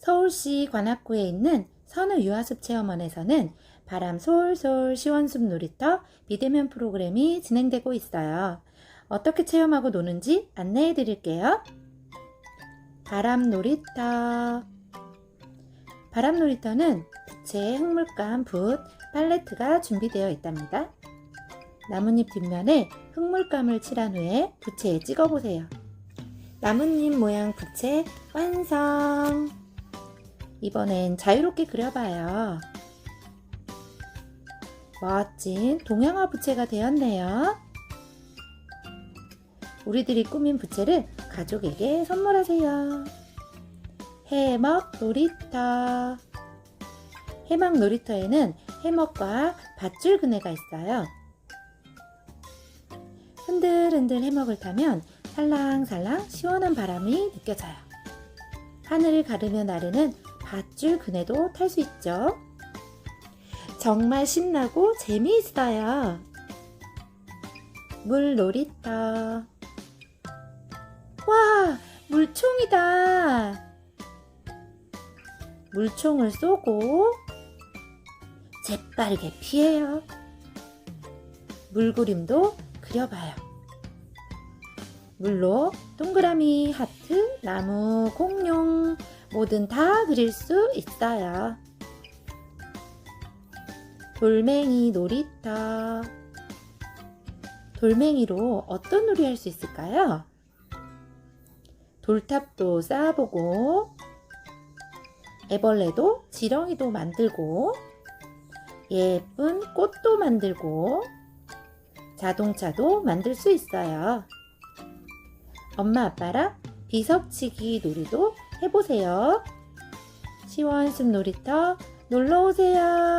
서울시 관악구에 있는 선우 유아숲 체험원에서는 바람 솔솔 시원숲 놀이터 비대면 프로그램이 진행되고 있어요. 어떻게 체험하고 노는지 안내해 드릴게요. 바람 놀이터. 바람 놀이터는 부채, 흙물감, 붓, 팔레트가 준비되어 있답니다. 나뭇잎 뒷면에 흙물감을 칠한 후에 부채에 찍어보세요. 나뭇잎 모양 부채 완성! 이번엔 자유롭게 그려봐요. 멋진 동양화 부채가 되었네요. 우리들이 꾸민 부채를 가족에게 선물하세요. 해먹 놀이터. 해먹 놀이터에는 해먹과 밧줄 그네가 있어요. 흔들흔들 해먹을 타면 살랑살랑 시원한 바람이 느껴져요. 하늘을 가르며 나르는 밧줄 그네도 탈 수 있죠. 정말 신나고 재미있어요. 물놀이터. 와, 물총이다. 물총을 쏘고 재빠르게 피해요. 물그림도 그려봐요. 물로 동그라미, 하트, 나무, 공룡 뭐든 다 그릴 수 있어요. 돌멩이 놀이터. 돌멩이로 어떤 놀이 할 수 있을까요? 돌탑도 쌓아보고, 애벌레도 지렁이도 만들고, 예쁜 꽃도 만들고, 자동차도 만들 수 있어요. 엄마 아빠랑 비석치기 놀이도 해보세요. 시원숲 놀이터 놀러오세요.